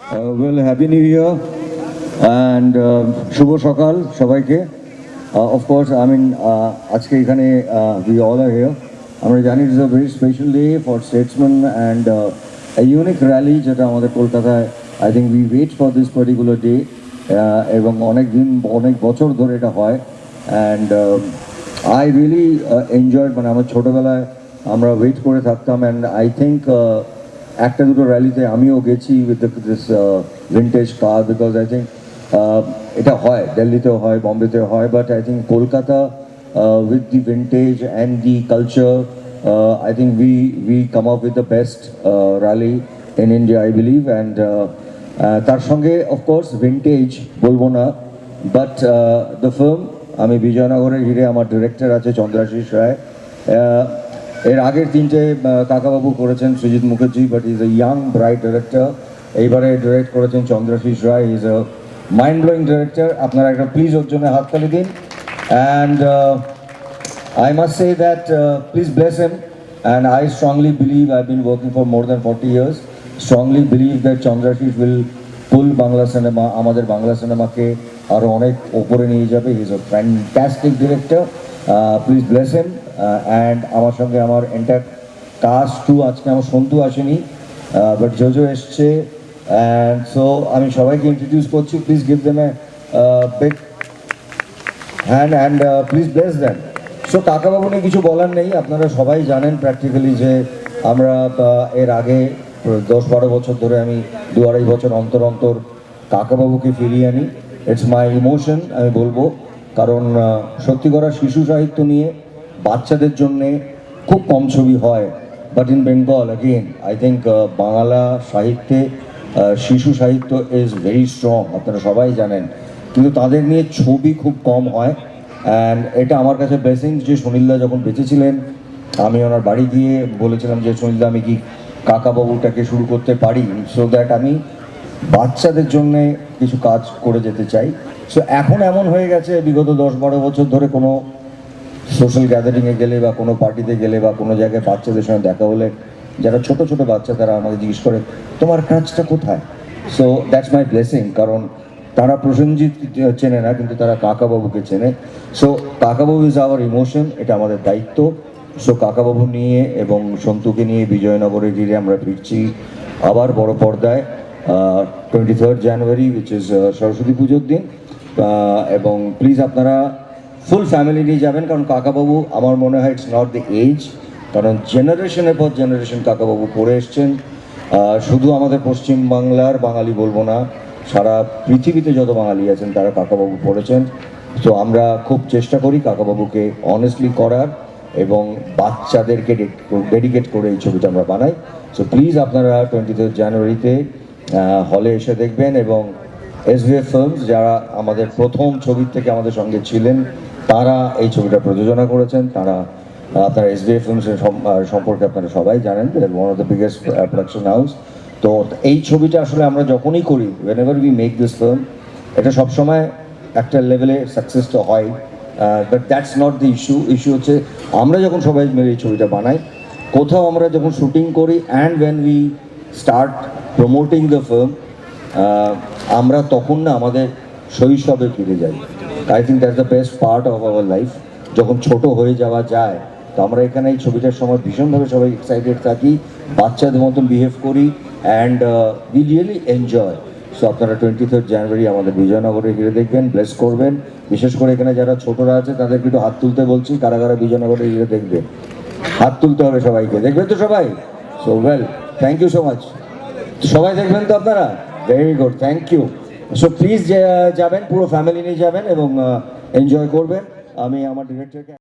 Happy new year and uh, শুভ সকাল সবাইকে. Of course I mean আজকে এখানে উই অল আর হিয়ার আমরা জানি it's a very special day for Statesman and unique rally যেটা আমাদের কলকাতায় I think we wait for this particular day এবং অনেক দিন অনেক বছর ধরে এটা হয় অ্যান্ড আই রিয়েলি এনজয়েড মানে আমার ছোটোবেলায় আমরা ওয়েট করে থাকতাম অ্যান্ড আই থিঙ্ক একটা দুটো র্যালিতে আমিও গেছি with this vintage car because I think এটা হয় দিল্লিতেও হয় বম্বেতেও হয় but I think Kolkata with the vintage and the culture I think we we come up with the best rally in India I believe and তার সঙ্গে of course vintage বলব না বাট দ্য ফিল্ম আমি বিজয়নগরের হিরে আমার ডিরেক্টর আছে চন্দ্রাশিস রায় আহ, এর আগের তিনটে কাকাবাবু করেছেন Sujit Mukherjee but is a young bright director এইবারে ডিরেক্ট করেছেন Chandrashis Roy is a mind blowing director আপনারা একটা প্লিজ ওর জন্য হাততালি দিন। And I must say that please please bless and I strongly believe I I've working for more more than 40 years. Strongly believe that Chandrashis ফুল Bangla cinema আমাদের বাংলা সিনেমাকে আরও অনেক ওপরে নিয়ে যাবে। Is a fantastic director please bless him and আমার সঙ্গে আমার এন্টার কাস্ট টু আজকে আমার সন্তু আসেনি বাট জোজো এসছে অ্যান্ড সো আমি সবাইকে ইন্ট্রোডিউস করছি please give them a big hand and please bless then so Kakababu নিয়ে কিছু বলার নেই, আপনারা সবাই জানেন প্র্যাকটিক্যালি যে আমরা এর আগে দশ বারো বছর ধরে আমি দু আড়াই বছর অন্তর অন্তর কাকাবাবুকে ফিরিয়ে আনি। ইটস মাই ইমোশন আমি বলব। কারণ সত্যি করা শিশু সাহিত্য নিয়ে বাচ্চাদের জন্যে খুব কম ছবি হয় but in Bengal again I think Bangla সাহিত্যে শিশু সাহিত্য ইজ ভেরি স্ট্রং আপনারা সবাই জানেন। কিন্তু তাদের নিয়ে ছবি খুব কম হয় অ্যান্ড এটা আমার কাছে ব্লেসিং যে সুনীলদা যখন বেঁচে ছিলেন আমি ওনার বাড়ি গিয়ে বলেছিলাম যে, সুনীলদা, আমি কি কাকাবাবুটাকে শুরু করতে পারি? সো দ্যাট আমি বাচ্চাদের জন্যে কিছু কাজ করে যেতে চাই। সো এখন এমন হয়ে গেছে, বিগত দশ বারো বছর ধরে কোনো সোশ্যাল গ্যাদারিংয়ে গেলে বা কোনো পার্টিতে গেলে বা কোনো জায়গায় বাচ্চাদের সঙ্গে দেখা হলে, যারা ছোট ছোট বাচ্চা তারা আমাকে জিজ্ঞেস করে, তোমার কাজটা কোথায়? সো দ্যাটস মাই ব্লেসিং কারণ তারা প্রসেনজিৎ চেনে না, কিন্তু তারা কাকাবাবুকে চেনে। So Kakababu is our emotion এটা আমাদের দায়িত্ব। সো কাকাবাবু নিয়ে এবং সন্তুকে নিয়ে বিজয়নগরে ঘিরে আমরা ফিরছি আবার বড় পর্দায় twenty third January which is Saraswati পুজোর দিন। এবং প্লিজ আপনারা ফুল ফ্যামিলি নিয়ে যাবেন, কারণ কাকাবাবু, আমার মনে হয় ইটস নট দ্য এজ কারণ জেনারেশনের পর জেনারেশন কাকাবাবু পড়ে এসছেন। শুধু আমাদের পশ্চিম বাংলার বাঙালি বলব না, সারা পৃথিবীতে যত বাঙালি আছেন, তারা কাকাবাবু পড়েছেন। তো আমরা খুব চেষ্টা করি কাকাবাবুকে অনেস্টলি করার এবং বাচ্চাদেরকে ডেডিকেট করে এই ছবিটা আমরা বানাই। সো প্লিজ আপনারা টোয়েন্টি জানুয়ারিতে হলে এসে দেখবেন এবং এসভিএফ ফিল্মস যারা আমাদের প্রথম ছবির থেকে আমাদের সঙ্গে ছিলেন, তারা এই ছবিটা প্রযোজনা করেছেন। তারা, আপনারা এসভিএফ ফিল্মসের সম্পর্কে আপনারা সবাই জানেন one of the biggest production house তো এই ছবিটা আসলে আমরা যখনই করি whenever we make this film এটা সবসময় একটা লেভেলে সাকসেস তো হয় but that's not the issue issue হচ্ছে আমরা যখন সবাই মিলে এই ছবিটা বানাই, কোথাও আমরা যখন শুটিং করি and when we start promoting the film আমরা তখন না আমাদের শৈশবে ফিরে যাই। I think that's the best part of our life যখন ছোট হয়ে যাওয়া যায়, তো আমরা এখানে এই ছবিটার সময় ভীষণভাবে সবাই এক্সাইটেড থাকি, বাচ্চাদের মতন বিহেভ করি and we really enjoy so আপনারা টোয়েন্টি থার্ড জানুয়ারি আমাদের বিজয়নগরে ঘিরে দেখবেন ব্লেস করবেন। বিশেষ করে এখানে যারা ছোটরা আছে, তাদেরকে একটু হাত তুলতে বলছি কারা কারা বিজয়নগরে ঘিরে দেখবেন। হাত তুলতে হবে সবাইকে। দেখবেন তো সবাই? So well thank you so much সবাই দেখবেন তো আপনারা? Very good thank you so please যাবেন, পুরো ফ্যামিলি নিয়ে যাবেন এবং এনজয় করবেন। আমি আমার ডিরেক্টরকে